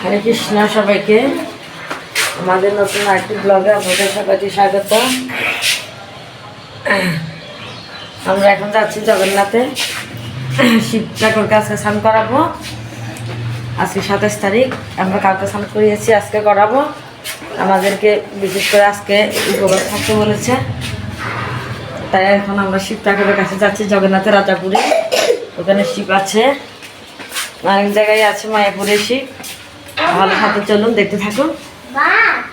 হরে কৃষ্ণ সবাইকে। আমাদের নতুন আরেকটি ব্লগে আপনাদের সবাইকে স্বাগত। আমরা এখন যাচ্ছি জগন্নাথে। শিব ঠাকুরকে আজকে স্নান করাবো। আজকে সাতাশ তারিখ। আমরা কালকে স্নান করিয়েছি, আজকে করাবো। আমাদেরকে বিশেষ করে আজকে উপবাস থাকতে বলেছে। তাই এখন আমরা শিব ঠাকুরের কাছে যাচ্ছি, জগন্নাথের রাজাপুরে। ওখানে শিব আছে। অনেক জায়গায় আছে মায়াপুরে শিব ভালো সাথে চলুন দেখতে থাকুন।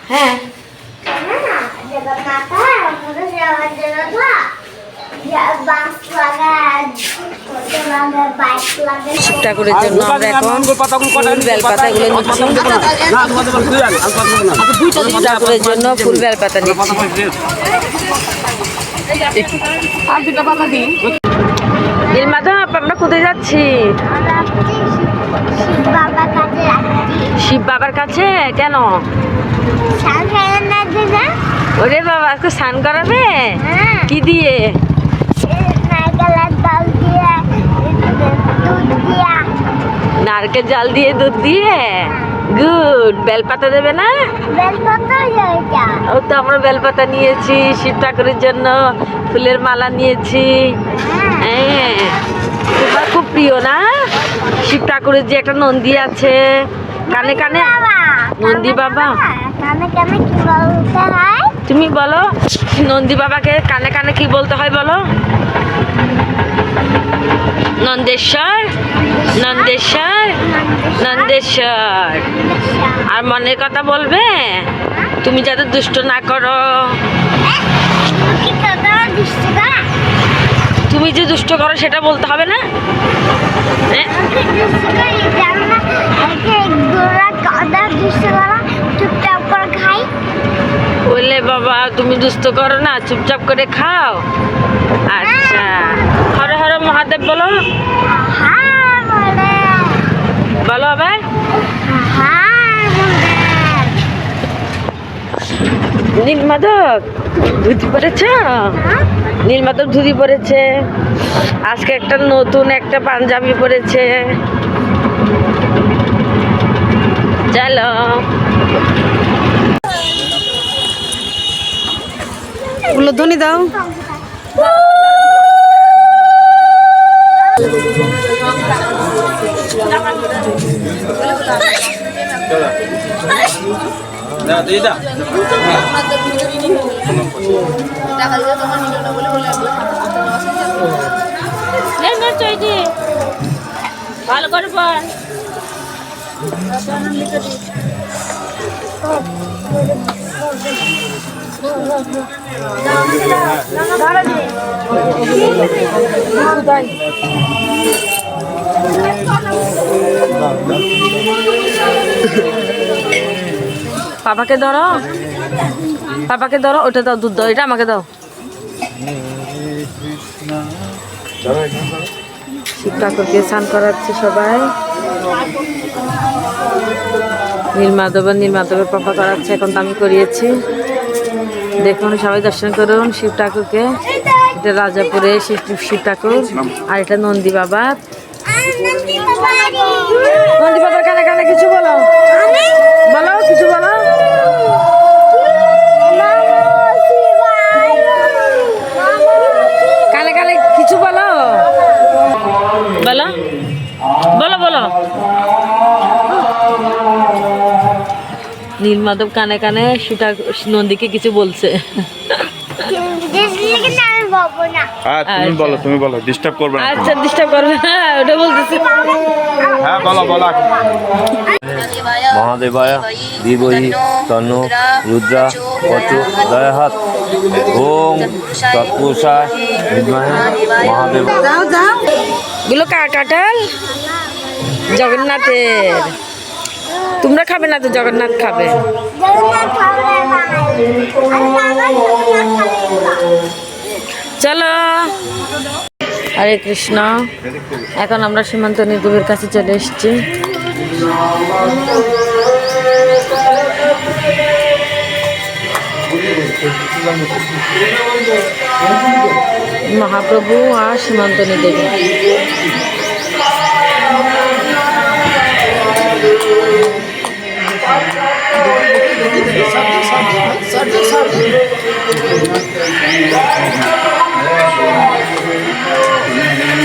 হ্যাঁ। ঠাকুরের জন্য আমরা এখন ফুল বেলপাতা এগুলো নিচ্ছি ঠাকুরের জন্য ফুল বেলপাতা নিচ্ছি আমরা কোথায় যাচ্ছি শিব বাবা কাছে রাখছি শিব বাবার কাছে? কেন? ওরে বাবা আজকে স্নান করাবে? হ্যাঁ। কি দিয়া? নারকেল জাল দিয়ে দুধ দিয়ে? গুড বেলপাতা দেবে না? ও তো আমরা বেলপাতা নিয়েছি শিব ঠাকুরের জন্য ফুলের মালা নিয়েছি। হ্যাঁ। তোমার খুব প্রিয় না? শিব ঠাকুরের যে একটা নন্দী আছে। কানে কানে? নন্দী বাবা? হয়? তুমি বলো নন্দী বাবাকে কানে কানে কি বলতে হয় বলো? নন্দেশ্বর নন্দেশ্বর নন্দেশ্বর। আর মনের কথা বলবে? তুমি যাতে দুষ্ট না করো? তুমি যে দুষ্ট করো, সেটা বলতে হবে না? বললে বাবা, তুমি দুষ্ট করো না, চুপচাপ করে খাও। আচ্ছা। হর হর মহাদেব, বলো। বলো আবার। নীলমাধব ধুতি পরেছ? নীলমাধব ধুতি পরেছে আজকে একটা নতুন একটা পাঞ্জাবি পরেছে চলো। উলোধ্বনি দাও। না দিদা ভালো করে পড় পাপাকে ধরো। পাপাকে ধরো ওটা দাও দুধ দাও এটা আমাকে দাও। শিব ঠাকুরকে স্নান করাচ্ছে সবাই। নীলমাধব নীলমাধবের পাপা করাচ্ছে, এখন তো আমি করিয়েছি। দেখুন, সবাই দর্শন করুন শিব ঠাকুরকে। এটা রাজাপুরে শিব শিব ঠাকুর, আর এটা নন্দী বাবা নন্দী বাবার কানে কানে কিছু বলো। বলো, কিছু বলো। নীলমাধব কানে কানে সেটা নন্দীকে কিছু বলছে। হ্যাঁ তুমি আচ্ছা। বলো তুমি বলো ডিস্টার্ব করবে না আচ্ছা ডিস্টার্ব করবে না ওটা বলতেছে। হ্যাঁ বলো বলো মহাদেবায় দিবহি তন্ন রুদ্রা বচ দয়াহাত ওম তৎপুরুষায় বিদ্মহে মহাদেব। যাও যাও। গুলো কাটাল জগন্নাথের। তোমরা খাবে না তো জগন্নাথ খাবে? আর চলো। হরে কৃষ্ণ। এখন আমরা সীমান্ত নির্গমের কাছে চলে এসেছি। মহাপ্রভু আর সীমান্ত দেবী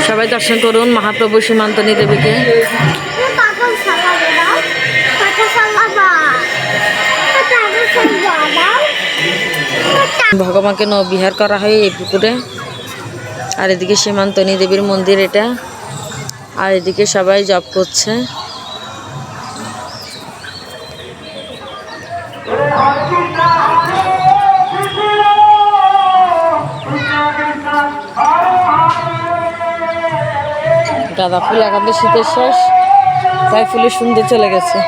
সবাই দর্শন করুন মহাপ্রভু সীমান্তনী দেবীকে ভগবানকে নবিহার করা হয় এই পুকুরে। আর এদিকে সীমান্তনী দেবীর মন্দির এটা। আর এদিকে সবাই জপ করছে। গাঁদা ফুল, এখন তো শীতের শেষ। তাই ফুলের সুন্দর চলে গেছে।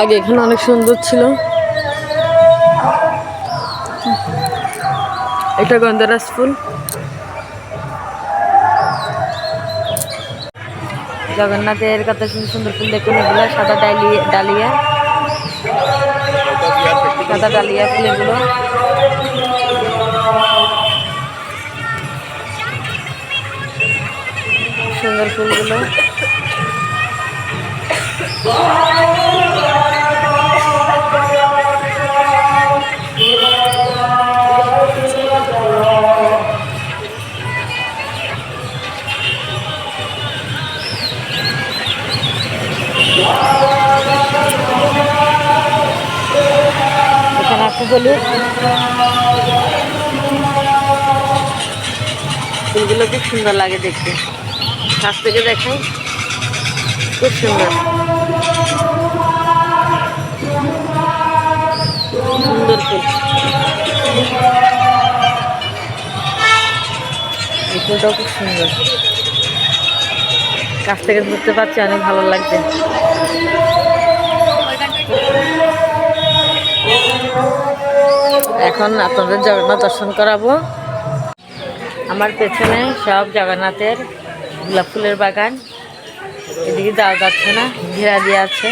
আগে এখানে অনেক সুন্দর ছিল। এটা গন্ধরাজ ফুল। জগন্নাথের কত সুন্দর সুন্দর ফুল দেখুন এগুলো, সাদা ডালিয়া ডালিয়া। সাদা ডালিয়া ফুল এগুলো। সুন্দর ফুলগুলো। এখানে আছে হলুদ ফুলগুলো খুব সুন্দর লাগে দেখতে। কাছ থেকে দেখাই। খুব সুন্দর। সুন্দর ফুল। এই ফুলটাও খুব সুন্দর। কাছ থেকে ধরতে পারছি, অনেক ভালো লাগছে। এখন আপনাদের জগন্নাথ দর্শন করাবো। আমার পেছনে সব জগন্নাথের গোলাপ ফুলের বাগান। এদিকে যাওয়া যাচ্ছে না, ঘেরা দিয়ে আছে।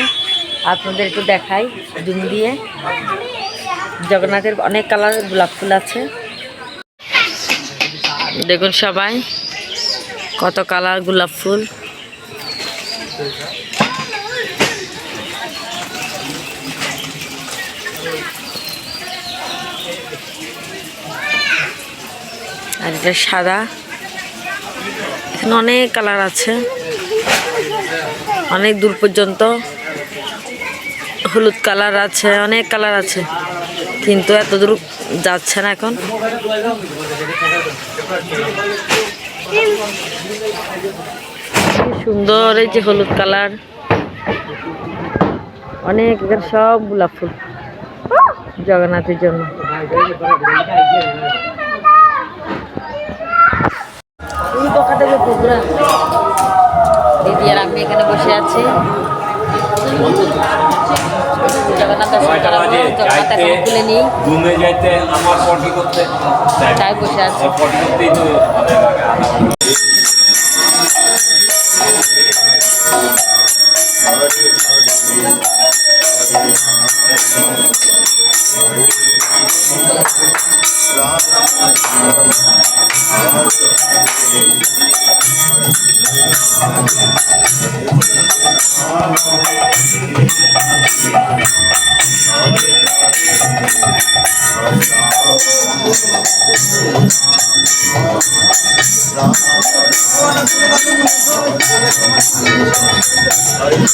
আপনাদের একটু দেখাই জুম দিয়ে। জগন্নাথের অনেক কালার গোলাপ ফুল আছে। দেখুন সবাই, কত কালার গোলাপ ফুল। আর এটা সাদা। এখানে অনেক কালার আছে। অনেক দূর পর্যন্ত হলুদ কালার আছে, অনেক কালার আছে। কিন্তু এত দূর যাচ্ছে না এখন। সুন্দর এই যে হলুদ কালার। অনেক সব গোলাপ ফুল। জগন্নাথের জন্য। থেকে পুকুরা। দিদি আর আমি এখানে বসে আছি। জগন্নাথ দর্শন করাবো জগন্নাথ এখন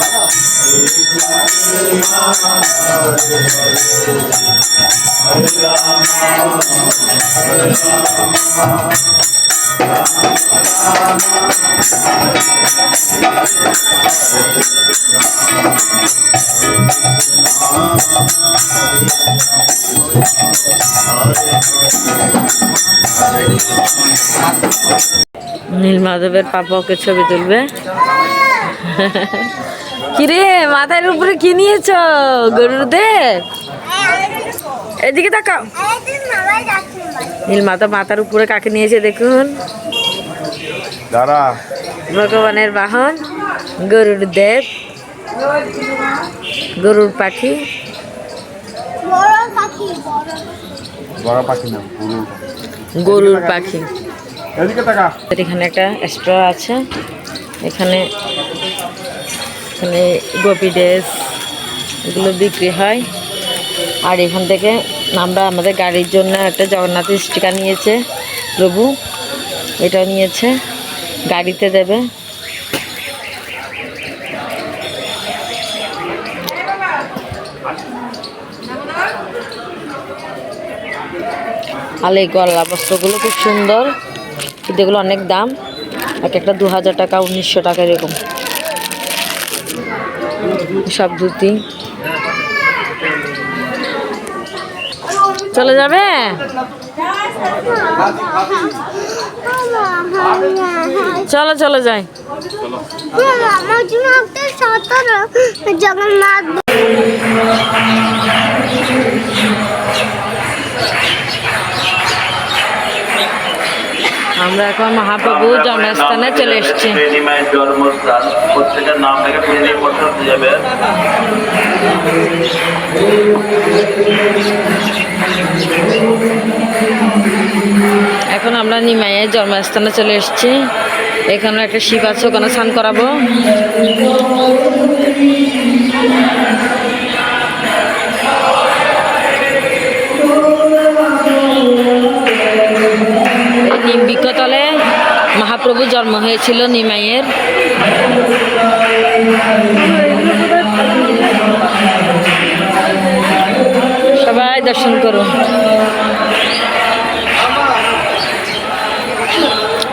নীল মাধবের পাপাকে ছবি তুলবে। কিরে মাথার উপরে কি নিয়েছ? গরুদের? এদিকে তাকাও। একদিন সবাই যাচ্ছিল নীল মাধব মাথার উপরে কাকে নিয়েছে দেখুন। ভগবানের বাহন গরুর দেব গরুর পাখি। গরুর পাখি। এখানে একটা স্টোর আছে। এখানে এখানে গোপি ড্রেস এগুলো বিক্রি হয়। আর এখান থেকে আমরা আমাদের গাড়ির জন্য একটা জগন্নাথের স্টিকার নিয়েছে, প্রভু। এটাও নিয়েছে, গাড়িতে দেবে। আর এই গলা বস্ত্রগুলো খুব সুন্দর। কিন্তু এগুলো অনেক দাম। এক একটা দু হাজার টাকা, উনিশশো টাকা এরকম। সব ধুতি। চলে যাবে? চলো চলো যাই। জগন্নাথ আমরা এখন মহাপ্রভু জন্মস্থানে চলে এসেছি। প্রত্যেকের নাম থেকে প্রেমী পড়তে যাবে। এখন আমরা নিমাইয়ের জন্মস্থানে চলে এসেছি। এখানে একটা শিব আছে ওখানে স্নান করাবো। নিম্বিকতলে মহাপ্রভু জন্ম হয়েছিল নিমাইয়ের। সবাই দর্শন করুন।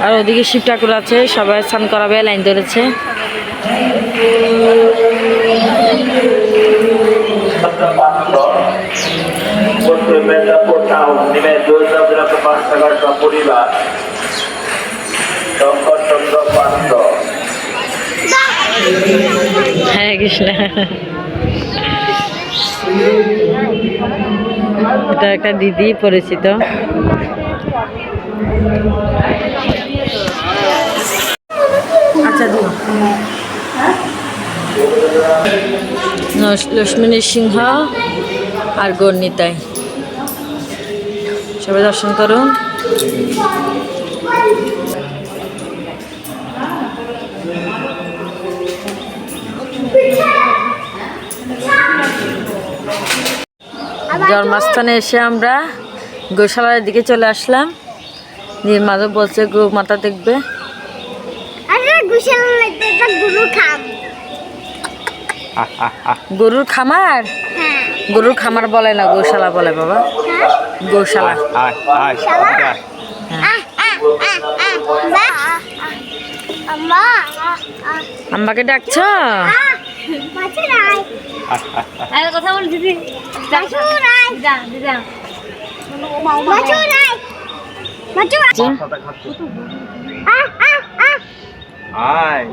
আর ওদিকে শিব ঠাকুর আছে, সবাই স্নান করাবে, লাইন ধরেছে। পরিবার। শঙ্করচন্দ্র হরে কৃষ্ণ। এটা একটা দিদি পরিচিত। আচ্ছা দিও। লক্ষ্মী সিংহ আর গর্ণিতাই। সবাই দর্শন করুন। জন্মস্থানে এসে আমরা গোশালার দিকে চলে আসলাম। নির্মাধব বলছে গো মাতা দেখবে? আরে গুশাল লাগতে একটা গুরু খাম গরুর খামার? হ্যাঁ। গরুর খামার বলে না গোশালা বলে বাবা। হ্যাঁ? গোশালা। আম্মাকে ডাকছ? কথা বল দিদি। আয়